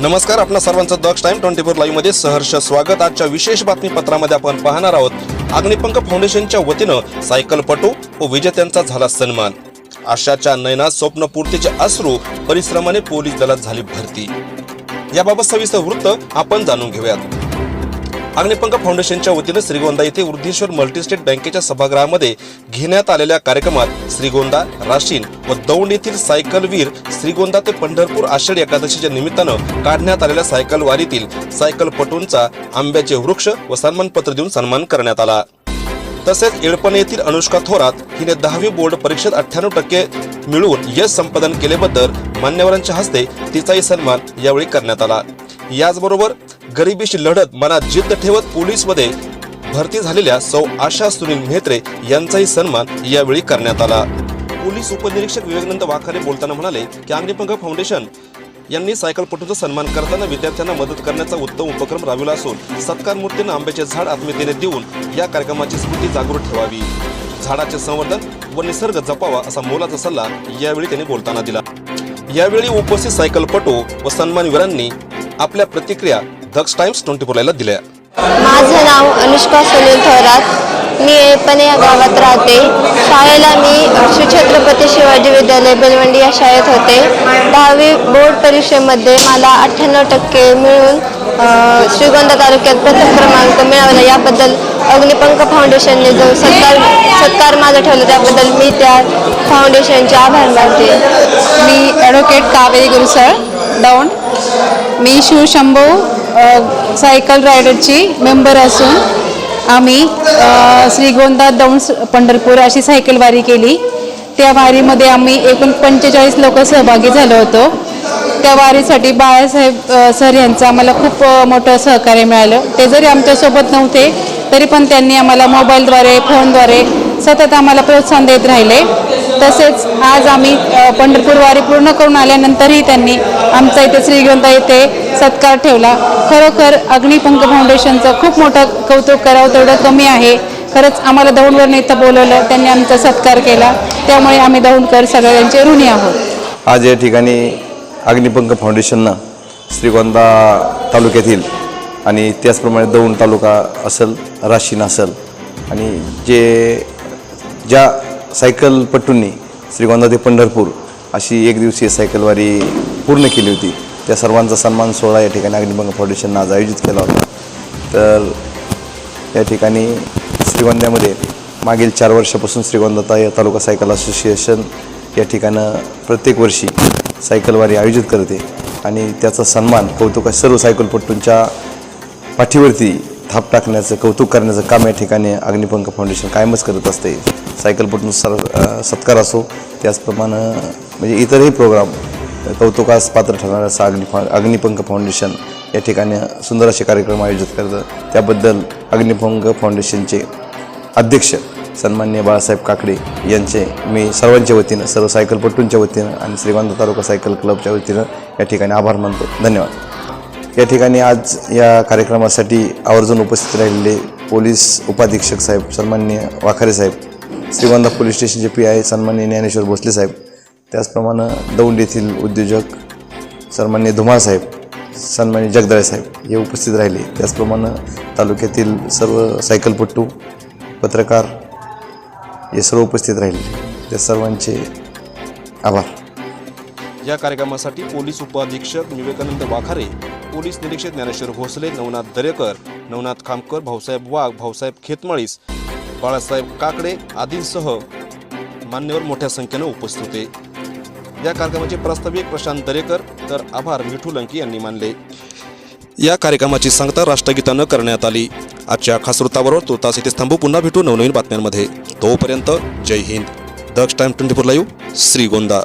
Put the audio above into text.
नमस्कार आपणा सर्वांचं दक्ष टाइम ट्वेंटी फोर लाईव्हमध्ये सहर्ष स्वागत. आजच्या विशेष बातमीपत्रामध्ये आपण पाहणार आहोत अग्निपंख फाउंडेशनच्या वतीनं सायकलपटू व विजेत्यांचा झाला सन्मान. आशाच्या नयनात स्वप्नपूर्तीचे अश्रू परिश्रमाने पोलीस दलात झाली भरती. याबाबत सविस्तर वृत्त आपण जाणून घेऊयात. अग्निपंख फाउंडेशनच्या वतीनं श्रीगोंदा येथे वृद्धेश्वर मल्टीस्टेट बँकेच्या सभागृहामध्ये घेण्यात आलेल्या कार्यक्रमात श्रीगोंदा राशीन व दौंड येथील सायकलवीर श्रीगोंदा ते पंढरपूर आषाढी एकादशीच्या निमित्तानं काढण्यात आलेल्या सायकल वारीतील सायकलपटूंचा आंब्याचे वृक्ष व सन्मानपत्र देऊन सन्मान करण्यात आला. तसेच येळपणे येथील अनुष्का थोरात हिने दहावी बोर्ड परीक्षेत अठ्ठ्याण्णव टक्के मिळवून यश संपादन केल्याबद्दल मान्यवरांच्या हस्ते तिचाही सन्मान यावेळी करण्यात आला. याचबरोबर गरिबीशी लढत मनात जिद्द ठेवत पोलीसमध्ये भरती झालेल्या सौ आशा सुनील म्हेत्रे यांचाही सन्मान यावेळी करण्यात आला. पोलीस उपनिरीक्षक विवेकानंद वाखारे बोलताना म्हणाले की अग्निपंख फाउंडेशन यांनी सायकलपटूंचा सन्मान करताना विद्यार्थ्यांना मदत करण्याचा उत्तम उपक्रम राबविला असून सत्कार मूर्तीनं आंब्याचे झाड आत्मीयतेने देऊन या कार्यक्रमाची स्मृती जागृत ठेवावी. झाडाचे संवर्धन व निसर्ग जपावा असा मोलाचा सल्ला यावेळी त्यांनी बोलताना दिला. यावेळी उपस्थित सायकलपटू व सन्मानवीरांनी आपल्या प्रतिक्रिया दक्ष टाइम्स ट्वेंटी फोरला दिल्या. माझं नाव अनुष्का सुनील थोरात. मी एपणे या गावात राहते. शाळेला मी श्री छत्रपती शिवाजी विद्यालय बेलवंडी या शाळेत होते. दहावी बोर्ड परीक्षेमध्ये मला अठ्ठ्याण्णव टक्के मिळून श्रीगोंदा तालुक्यात प्रथम क्रमांक मिळवला याबद्दल अग्निपंख फाउंडेशनने जो सत्कार सत्कार माझा ठेवला त्याबद्दल मी त्या फाउंडेशनचे आभार मानते. मी ॲडव्होकेट कावेरी गुरुसळ डाऊन मी शिवशंभू सायकल रायडरची मेंबर असून आम्ही श्रीगोंदा दौंड स- पंढरपूर अशी सायकल वारी केली. त्या वारीमध्ये आम्ही एकूण पंचेचाळीस लोक सहभागी झालो होतो. त्या वारीसाठी बाळासाहेब सर यांचं आम्हाला खूप मोठं सहकार्य मिळालं. ते जरी आमच्यासोबत नव्हते तरी पण त्यांनी आम्हाला मोबाईलद्वारे फोनद्वारे सतत आम्हाला प्रोत्साहन देत राहिले. तसेच आज आम्ही पंढरपूर वारी पूर्ण करून आल्यानंतरही त्यांनी आमचा इथे श्रीगोंदा येथे सत्कार ठेवला. खरोखर अग्निपंख फाउंडेशनचं खूप मोठं कौतुक करावं तेवढं कमी आहे. खरंच आम्हाला दौंडवरून इथं बोलवलं त्यांनी आमचा सत्कार केला. त्यामुळे आम्ही दौंडकर सगळ्यांचे ऋणी आहोत. आज या ठिकाणी अग्निपंख फाउंडेशननं श्रीगोंदा तालुक्यातील आणि त्याचप्रमाणे दौंड तालुका असेल राशीन असेल आणि जे ज्या सायकलपटूंनी श्रीगोंदा ते पंढरपूर अशी एक दिवसीय सायकलवारी पूर्ण केली होती. त्या सर्वांचा सन्मान सोहळा या ठिकाणी अग्निभंग फाउंडेशननं आज आयोजित केला होता. तर या ठिकाणी श्रीगोंद्यामध्ये मागील चार वर्षापासून श्रीगोंदा या तालुका सायकल असोसिएशन या ठिकाणं प्रत्येक वर्षी सायकलवारी आयोजित करते. आणि त्याचा सन्मान कौतुका सर्व सायकलपटूंच्या पाठीवरती थाप टाकण्याचं कौतुक करण्याचं काम या ठिकाणी अग्निपंख फाउंडेशन कायमच करत असते. सायकलपटून सर सत्कार असो त्याचप्रमाणे म्हणजे इतरही प्रोग्राम कौतुकास पात्र ठरणारा असा अग्नि फा अग्निपंख फाउंडेशन या ठिकाणी सुंदर असे कार्यक्रम आयोजित करतं त्याबद्दल अग्निपंख फाउंडेशनचे अध्यक्ष सन्मान्य बाळासाहेब काकडे यांचे मी सर्वांच्या वतीनं सर्व सायकलपटूंच्या वतीनं आणि श्रीगोंदा तालुका सायकल क्लबच्या वतीनं या ठिकाणी आभार मानतो. धन्यवाद. या ठिकाणी आज या कार्यक्रमासाठी आवर्जून उपस्थित राहिलेले पोलीस उपाधीक्षक साहेब सन्मान्य वाखारे साहेब श्रीगोंदा पोलीस स्टेशनचे पी आय सन्मान्य ज्ञानेश्वर भोसले साहेब त्याचप्रमाणे दौंड येथील उद्योजक सन्मान्य धुमाळ साहेब सन्मान्य जगदाळे साहेब हे उपस्थित राहिले. त्याचप्रमाणे तालुक्यातील सर्व सायकलपट्टू पत्रकार हे सर्व उपस्थित राहिले. त्या सर्वांचे आभार. या कार्यक्रमासाठी पोलीस उपअधीक्षक विवेकानंद वाखारे पोलीस निरीक्षक ज्ञानेश्वर भोसले नवनाथ दरेकर नवनाथ खामकर भाऊसाहेब वाघ भाऊसाहेब खेतमाळीस बाळासाहेब काकडे आदींसह मान्यवर मोठ्या संख्येनं उपस्थित होते. या कार्यक्रमाचे प्रास्ताविक प्रशांत दरेकर तर आभार मिठू लंकी यांनी मानले. या कार्यक्रमाची सांगता राष्ट्रगीतानं करण्यात आली. आजच्या खास वृत्ताबरोबर तुर्तास इथे थांबू पुन्हा भेटू नवनवीन बातम्यांमध्ये. तोपर्यंत जय Hind. Daksh time twenty four live Shrigonda.